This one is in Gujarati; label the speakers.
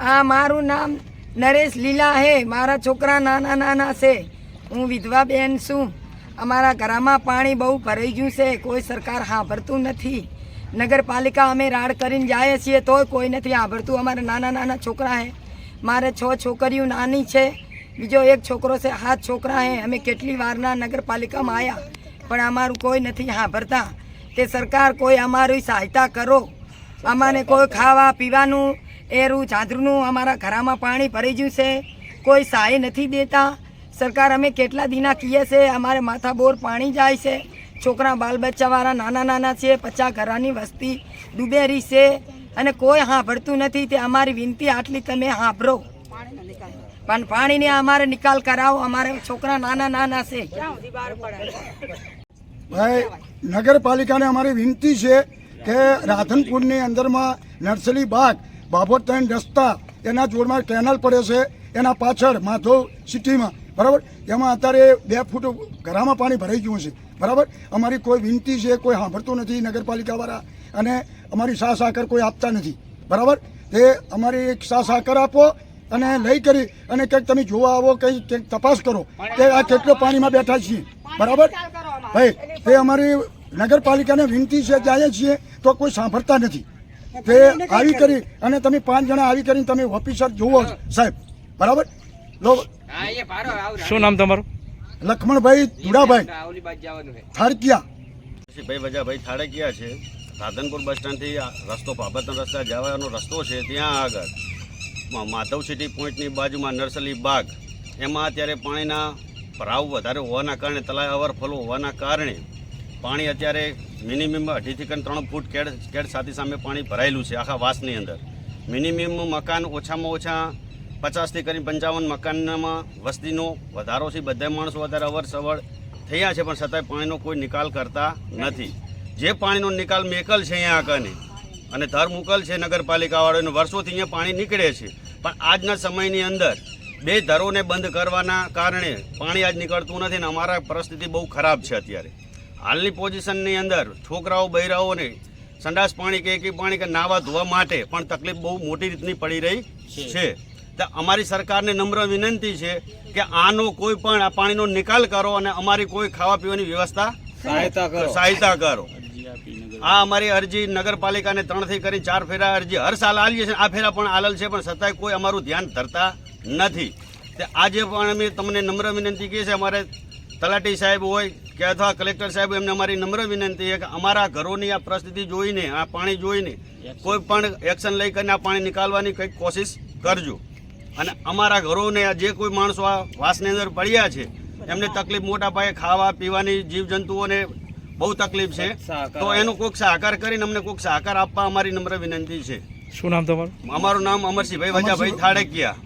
Speaker 1: આ મારું નામ નરેશ લીલા હે. મારા છોકરા નાના નાના છે. હું વિધવા બેન છું. અમારા ઘરમાં પાણી બહુ ભરાઈ ગયું છે. કોઈ સરકાર સાંભળતું નથી. નગરપાલિકા અમે રાડ કરીને જઈએ છીએ તોય કોઈ નથી સાંભળતું અમારા નાના નાના છોકરા હે. મારે છ છોકરીઓ નાની છે. બીજો એક છોકરો છે. હાથ છોકરા હે. અમે કેટલી વારના નગરપાલિકામાં આવ્યા પણ અમારું કોઈ નથી સાંભળતા તે સરકાર કોઈ અમારી સહાયતા કરો. અમારે કોઈ ખાવા પીવાનું એરું ચાદરનું અમારા ઘરમાં પાણી ભરી ગયું છે. કોઈ સહાય નથી દેતા. સરકાર અમે કેટલા દિના કીએ છે, અમારે માથા બોર પાણી જાય છે. છોકરા બાલ બચ્ચાવાળા નાના નાના છે, પચાસ ઘરાની વસ્તી ડૂબેરી છે અને કોઈ સાંભળતું નથી તે અમારી વિનંતી આટલી તમે સાંભળો પણ પાણીને અમારે નિકાલ કરાવો, અમારે છોકરા નાના નાના છે.
Speaker 2: ભાઈ, નગરપાલિકાને અમારી વિનંતી છે કે રાધનપુરની અંદરમાં નર્સરી બાગ બાબોતન રસ્તા એના જોડમાં કેનલ પડે છે. એના પાછળ માધવ સિટીમાં, બરાબર? એમાં અત્યારે બે ફૂટ ઘરામાં પાણી ભરાઈ ગયું છે. બરાબર? અમારી કોઈ વિનંતી છે, કોઈ સાંભળતું નથી નગરપાલિકાવાળા. અને અમારી સા સાકર કોઈ આપતા નથી. બરાબર? તે અમારી એક સા સાકર આપો અને લઈ કરી અને કંઈક તમે જોવા આવો, કંઈ કંઈક તપાસ કરો કે આ કેટલો પાણીમાં બેઠા છીએ. બરાબર? ભાઈ, તે અમારી નગરપાલિકાને વિનંતી છે, જાય છીએ તો કોઈ સાંભળતા નથી. તે આવી કરી? અને તમે પાંચ જણા આવી કરીને તમે ઓફિસર જુઓ સાહેબ. બરાબર? લો.
Speaker 3: શું નામ તમારું?
Speaker 2: લખમણભાઈ ધુડાભાઈ. થારકિયા
Speaker 4: ભાઈ વજાભાઈ થાળકિયા. છે. રાધનપુર બસ સ્ટેન્ડથી આ રસ્તો પાબતન રસ્તા જવાનો રસ્તો છે ત્યાં આગળ. માધવ સિટી પોઈન્ટની બાજુમાં નર્સરી બાગ. એમાં અત્યારે પાણીના ભરાવ વધારે હોવાના કારણે તળાવ અવરફલો હોવાના કારણે પાણી અત્યારે મિનિમમ અઢીથી કરીને ત્રણ ફૂટ કેડ કેડ સાથે સામે પાણી ભરાયેલું છે આખા વાસની અંદર. મિનિમમ મકાન ઓછામાં ઓછા પચાસથી કરીને પંચાવન મકાનમાં વસ્તીનો વધારો છે. બધા માણસો વધારે અવર સવર થયા છે, પણ છતાંય પાણીનો કોઈ નિકાલ કરતા નથી. જે પાણીનો નિકાલ મેકલ છે અહીંયા આગળની, અને ધર મુકલ છે નગરપાલિકાવાળાને વર્ષોથી અહીંયા પાણી નીકળે છે. પણ આજના સમયની અંદર બે ધરોને બંધ કરવાના કારણે પાણી આજ નીકળતું નથી ને અમારા પરિસ્થિતિ બહુ ખરાબ છે અત્યારે. હાલની પોઝિશનની અંદર છોકરાઓ બૈરાઓને સંડાસ પાણી કે એકી પાણી કે નાવા ધોવા માટે પણ તકલીફ બહુ મોટી રીતની પડી રહી છે. તો અમારી સરકારને નમ્ર વિનંતી છે કે આનો કોઈ પણ આ પાણીનો નિકાલ કરો અને અમારી કોઈ ખાવા પીવાની વ્યવસ્થા સહાયતા કરો. આ અમારી અરજી નગરપાલિકાને ત્રણથી કરી ચાર ફેરા અરજી હર સાલ આલીએ છે આ ફેરા પણ આલેલ છે પણ છતાંય કોઈ અમારું ધ્યાન ધરતા નથી. તે આજે પણ અમે તમને નમ્ર વિનંતી કહીએ છે અમારે તલાટી સાહેબ હોય કે અથવા કલેક્ટર સાહેબ એમને અમારી નમ્ર વિનંતી છે કે અમારા ઘરોની આ પરિસ્થિતિ જોઈને આ પાણી જોઈને કોઈ પણ એક્શન લઈ કરીને આ પાણી નીકાળવાની કંઈક કોશિશ કરજો. અને અમારા ઘરોને આ જે કોઈ માણસો આ વાસની અંદર પડ્યા છે એમને તકલીફ મોટા પાયે ખાવા પીવાની જીવજંતુઓને બહુ તકલીફ છે. તો એનો કોઈક સહકાર કરીને અમને કોઈક સહકાર આપવા અમારી નમ્ર વિનંતી છે.
Speaker 3: શું નામ તમારું?
Speaker 4: અમારું નામ અમરસિંહભાઈ વજાભાઈ થાળકિયા